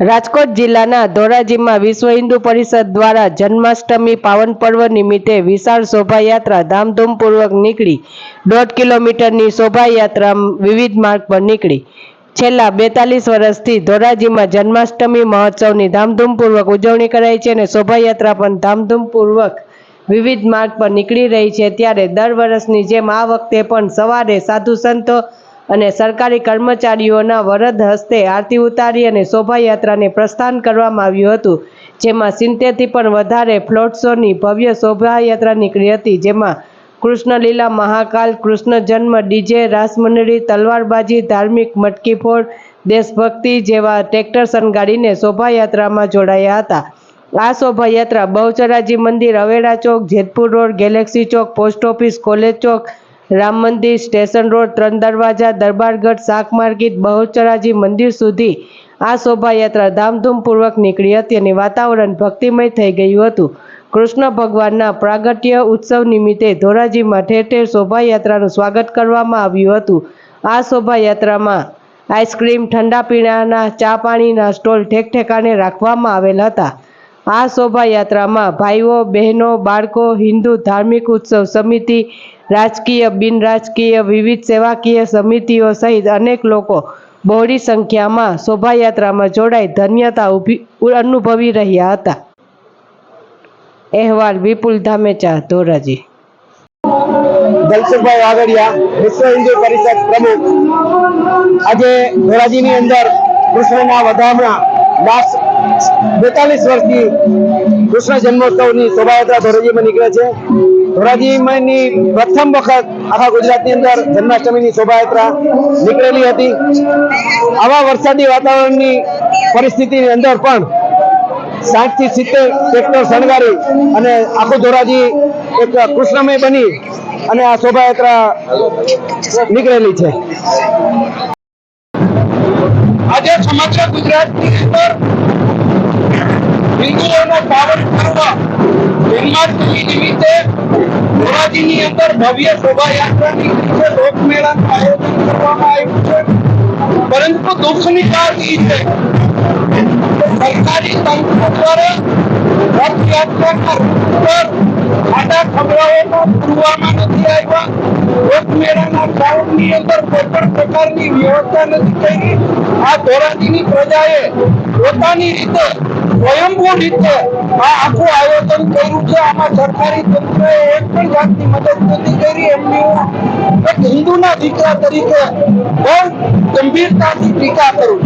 રાજકોટ જિલ્લાના ધોરાજીમાં વિશ્વ હિન્દુ પરિષદ દ્વારા જન્માષ્ટમી પાવન પર્વ નિમિત્તે વિશાળ શોભાયાત્રા ધામધૂમપૂર્વક નીકળી. દોઢ કિલોમીટરની શોભાયાત્રા વિવિધ માર્ગ પર નીકળી. છેલ્લા બેતાલીસ વર્ષથી ધોરાજીમાં જન્માષ્ટમી મહોત્સવની ધામધૂમપૂર્વક ઉજવણી કરાઈ છે અને શોભાયાત્રા પણ ધામધૂમપૂર્વક વિવિધ માર્ગ પર નીકળી રહી છે. ત્યારે દર વર્ષની જેમ આ વખતે પણ સવારે સાધુ સંતો અને સરકારી કર્મચારીઓના વરદ હસ્તે આરતી ઉતારી અને શોભાયાત્રાને પ્રસ્થાન કરવામાં આવ્યું હતું. જેમાં સિત્તેરથી પણ વધારે ફ્લોટ શોની ભવ્ય શોભાયાત્રા નીકળી હતી. જેમાં કૃષ્ણલીલા મહાકાલ કૃષ્ણ જન્મ ડીજે, રાસમંડળી, તલવારબાજી, ધાર્મિક મટકી ફોડ દેશભક્તિ જેવા ટ્રેક્ટર શણગારીને શોભાયાત્રામાં જોડાયા હતા. આ શોભાયાત્રા બહુચરાજી મંદિર અવેડા ચોક, જેતપુર રોડ, ગેલેક્સી ચોક, પોસ્ટ ઓફિસ, કોલેજ ચોક રામ મંદિર સ્ટેશન રોડ, ત્રણ દરવાજા દરબારગઢ શાક માર્કેટ, બહુચરાજી મંદિર સુધી આ શોભાયાત્રા ધામધૂમપૂર્વક નીકળી હતી અને વાતાવરણ ભક્તિમય થઈ ગયું હતું. કૃષ્ણ ભગવાનના પ્રાગટ્ય ઉત્સવ નિમિત્તે ધોરાજીમાં ઠેર ઠેર શોભાયાત્રાનું સ્વાગત કરવામાં આવ્યું હતું. આ શોભાયાત્રામાં આઈસ્ક્રીમ, ઠંડા પીણાના, ચા પાણીના સ્ટોલ ઠેક ઠેકાણે રાખવામાં આવેલ હતા. આ શોભાયાત્રામાં ભાઈઓ, બહેનો, બાળકો, હિન્દુ ધાર્મિક ઉત્સવ સમિતિ, રાજકીય, બિન રાજકીય, વિવિધ સેવાકીય સમિતિઓ સહિત અનેક લોકો બહોળી સંખ્યામાં શોભાયાત્રામાં જોડાઈ ધન્યતા ઊભી અનુભવી રહ્યા હતા. અહેવાલ વિપુલ ધામેચા, ધોરાજી. દલસુખભાઈ વાગડિયા વિશ્વ હિન્દુ પરિષદ પ્રમુખ. આજે ધોરાજીની અંદર કૃષ્ણના વધામણા લાસ્ટ બેતાલીસ વર્ષથી કૃષ્ણ જન્મોત્સવની શોભાયાત્રા ધોરાજીમાં નીકળે છે. ધોરાજીમાંની પ્રથમ વખત આખા ગુજરાતની અંદર જન્માષ્ટમીની શોભાયાત્રા નીકળેલી હતી. આવા વરસાદી વાતાવરણની પરિસ્થિતિની અંદર પણ સાઠથી સિત્તેર ટ્રેક્ટર શણગારી અને આખું ધોરાજી એક કૃષ્ણમય બની અને આ શોભાયાત્રા નીકળેલી છે. આજે સમગ્ર ગુજરાતની અંદર હિન્દુઓનો પાવન પર્વ જન્માષ્ટમી નિમિત્તે ધોરાજીની અંદર ભવ્ય શોભાયાત્રા નીકળી છે લોકમેળાનું આયોજન કરવામાં આવ્યું છે. પરંતુ દુઃખની વાત એ છે સરકારી તંત્ર દ્વારા રથયાત્રાના ઉપર ખાડા ખબરાઓમાં પૂરવામાં નથી આવ્યા. લોકમેળાના ગ્રાઉન્ડની અંદર કોઈ પણ પ્રકારની વ્યવસ્થા નથી કરી. આ ધોરાજીની પ્રજાએ પોતાની રીતે, સ્વયંભૂ રીતે આ આખું આયોજન કર્યું છે. આમાં સરકારી તંત્રએ એક પણ જાતની મદદ નથી કરી. એમની હું એક હિન્દુના દીકરા તરીકે બહુ ગંભીરતાથી ટીકા કરું.